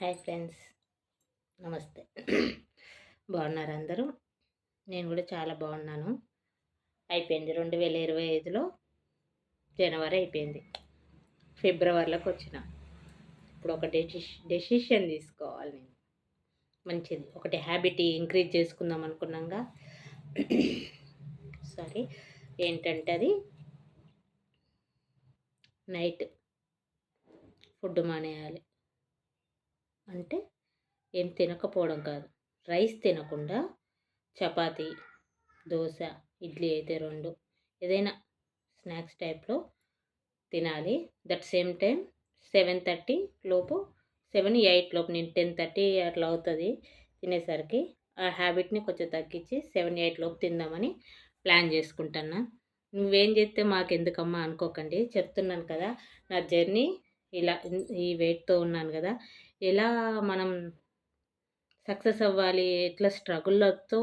Hi friends. నమస్తే. బాగున్నారు అందరూ? నేను కూడా చాలా బాగున్నాను. అయిపోయింది రెండు వేల ఇరవై ఐదులో జనవరి అయిపోయింది. ఫిబ్రవరిలోకి వచ్చిన. ఇప్పుడు ఒక డెసిష్ డెసిషన్ తీసుకోవాలి నేను. మంచిది. ఒకటి హ్యాబిట్ ఇంక్రీజ్ చేసుకుందాం అనుకున్నాగా. సారీ. ఏంటంటే అది నైట్ ఫుడ్ మానేయాలి. అంటే ఏం తినకపోవడం కాదు. రైస్ తినకుండా చపాతీ దోశ ఇడ్లీ అయితే రెండు. ఏదైనా స్నాక్స్ టైప్లో తినాలి. That same time seven thirty లోపు సెవెన్ ఎయిట్ లోపు నేను టెన్ థర్టీ అట్లా అవుతుంది తినేసరికి ఆ హ్యాబిట్ని కొంచెం తగ్గించి సెవెన్ ఎయిట్ లోపు తిందామని ప్లాన్ చేసుకుంటున్నా. నువ్వేం చేస్తే మాకెందుకమ్మా అనుకోకండి. చెప్తున్నాను కదా నా జర్నీ ఇలా ఈ వెయిట్తో ఉన్నాను కదా ఎలా మనం సక్సెస్ అవ్వాలి? ఎట్లా స్ట్రగుల్లతో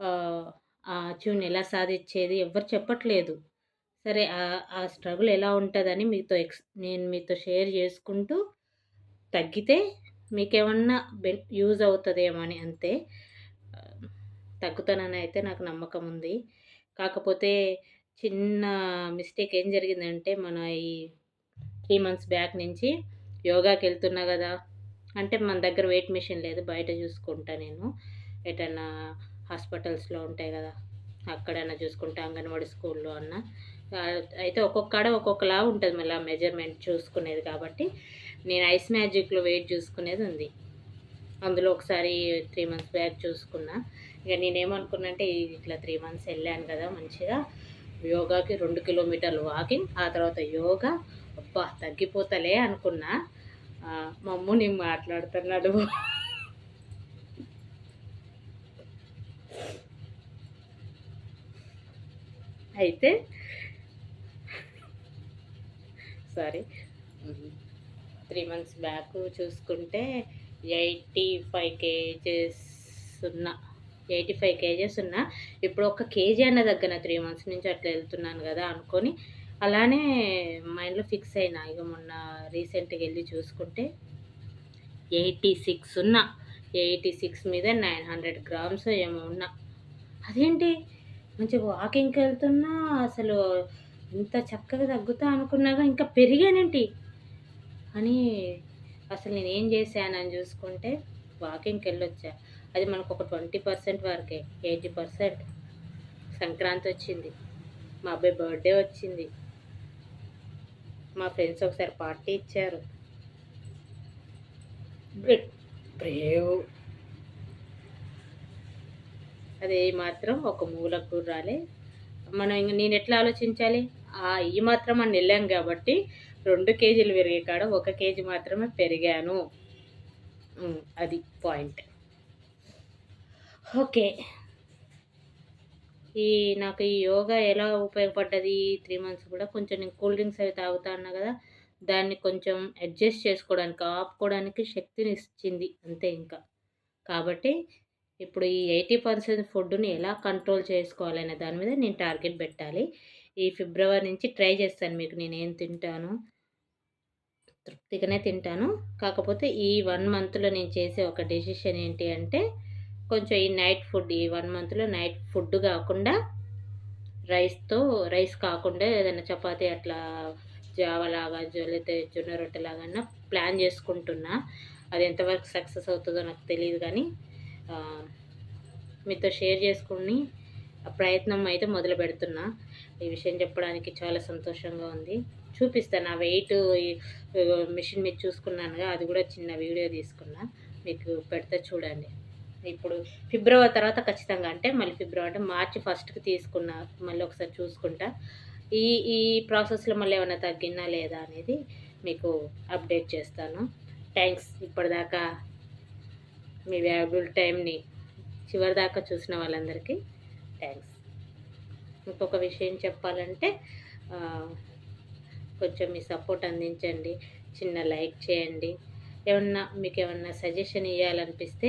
ఆ అచీవ్ని ఎలా సాధించేది? ఎవరు చెప్పట్లేదు. సరే ఆ స్ట్రగుల్ ఎలా ఉంటుందని మీతో ఎక్స్ నేను మీతో షేర్ చేసుకుంటూ తగ్గితే మీకేమన్నా బెన్ యూజ్ అవుతుందేమో అని అంతే. తగ్గుతానని అయితే నాకు నమ్మకం ఉంది. కాకపోతే చిన్న మిస్టేక్ ఏం జరిగిందంటే మన ఈ త్రీ మంత్స్ బ్యాక్ నుంచి యోగాకి వెళ్తున్నా కదా అంటే మన దగ్గర వెయిట్ మిషన్ లేదు బయట చూసుకుంటా నేను. ఎటన్నా హాస్పిటల్స్లో ఉంటాయి కదా అక్కడన్నా చూసుకుంటా అంగన్వాడీ స్కూల్లో అన్న. అయితే ఒక్కొక్కడ ఒక్కొక్కలా ఉంటుంది మళ్ళీ మెజర్మెంట్ చూసుకునేది కాబట్టి నేను ఐస్ మ్యాజిక్లో వెయిట్ చూసుకునేది ఉంది. అందులో ఒకసారి త్రీ మంత్స్ బ్యాక్ చూసుకున్నా. ఇక నేనేమనుకున్నా అంటే ఇట్లా త్రీ మంత్స్ వెళ్ళాను కదా మంచిగా యోగాకి రెండు కిలోమీటర్లు వాకింగ్ ఆ తర్వాత యోగా అబ్బా తగ్గిపోతలే అనుకున్నా. మమ్ము నేను మాట్లాడుతున్నాడు. అయితే సారీ త్రీ మంత్స్ బ్యాక్ చూసుకుంటే ఎయిటీ ఫైవ్ కేజెస్ ఉన్నా. ఎయిటీ ఫైవ్ కేజెస్ ఉన్నా. ఇప్పుడు ఒక కేజీ అన్న దగ్గర త్రీ మంత్స్ నుంచి అట్లా వెళ్తున్నాను కదా అనుకొని అలానే మైండ్లో ఫిక్స్ అయినా. ఇక మొన్న రీసెంట్గా వెళ్ళి చూసుకుంటే ఎయిటీ సిక్స్ ఉన్నా. ఎయిటీ సిక్స్ మీద నైన్ హండ్రెడ్ గ్రామ్స్ ఏమో ఉన్నా. అదేంటి? మంచిగా వాకింగ్కి వెళ్తున్నా అసలు ఇంత చక్కగా తగ్గుతా అనుకున్నాగా ఇంకా పెరిగానేంటి? అని అసలు నేను ఏం చేశానని చూసుకుంటే వాకింగ్కి వెళ్ళొచ్చా. అది మనకు ఒక ట్వంటీ పర్సెంట్ వరకే ఎయిటీ పర్సెంట్. సంక్రాంతి వచ్చింది మా అబ్బాయి బర్త్డే వచ్చింది. మా ఫ్రెండ్స్ ఒకసారి పార్టీ ఇచ్చారు. బ్రేవ్. అది మాత్రం ఒక మూలకు రాలే. మనం ఇంక నేను ఎట్లా ఆలోచించాలి? ఈ మాత్రం అని వెళ్ళాం కాబట్టి రెండు కేజీలు పెరిగే కాడ ఒక కేజీ మాత్రమే పెరిగాను. అది పాయింట్. ఓకే. ఈ నాకు ఈ యోగా ఎలా ఉపయోగపడ్డది? త్రీ మంత్స్ కూడా కొంచెం నేను కూల్ డ్రింక్స్ అవి తాగుతా అన్నా కదా దాన్ని కొంచెం అడ్జస్ట్ చేసుకోవడానికి ఆపుకోవడానికి శక్తిని ఇచ్చింది అంతే ఇంకా. కాబట్టి ఇప్పుడు ఈ ఎయిటీ పర్సెంట్ ఫుడ్ని ఎలా కంట్రోల్ చేసుకోవాలనే దాని మీద నేను టార్గెట్ పెట్టాలి. ఈ ఫిబ్రవరి నుంచి ట్రై చేస్తాను మీకు నేను ఏం తింటాను. తృప్తిగానే తింటాను. కాకపోతే ఈ వన్ మంత్లో నేను చేసే ఒక డెసిషన్ ఏంటి అంటే కొంచెం ఈ నైట్ ఫుడ్ ఈ వన్ మంత్లో నైట్ ఫుడ్ కాకుండా రైస్తో రైస్ కాకుండా ఏదైనా చపాతీ అట్లా జావలాగా లేకపోతే జొన్న రొట్టెలాగా ప్లాన్ చేసుకుంటున్నా. అది ఎంతవరకు సక్సెస్ అవుతుందో నాకు తెలియదు కానీ మీతో షేర్ చేసుకుని ప్రయత్నం అయితే మొదలు పెడుతున్నా. ఈ విషయం చెప్పడానికి చాలా సంతోషంగా ఉంది. చూపిస్తాను. ఆ వెయిట్ మిషన్ మీద చూసుకున్నానుగా అది కూడా చిన్న వీడియో తీసుకున్నా. మీకు పెడితే చూడండి. ఇప్పుడు ఫిబ్రవరి తర్వాత ఖచ్చితంగా అంటే మళ్ళీ ఫిబ్రవరి అంటే మార్చి ఫస్ట్కి తీసుకున్నా మళ్ళీ ఒకసారి చూసుకుంటా. ఈ ఈ ప్రాసెస్లో మళ్ళీ ఏమైనా తగ్గినా లేదా అనేది మీకు అప్డేట్ చేస్తాను. థ్యాంక్స్ ఇప్పటిదాకా మీ వ్యాబుల్ టైంని చివరి దాకా చూసిన వాళ్ళందరికీ థ్యాంక్స్. ఇంకొక విషయం చెప్పాలంటే కొంచెం మీ సపోర్ట్ అందించండి చిన్న లైక్ చేయండి. ఏమన్నా మీకు ఏమన్నా సజెషన్ ఇవ్వాలనిపిస్తే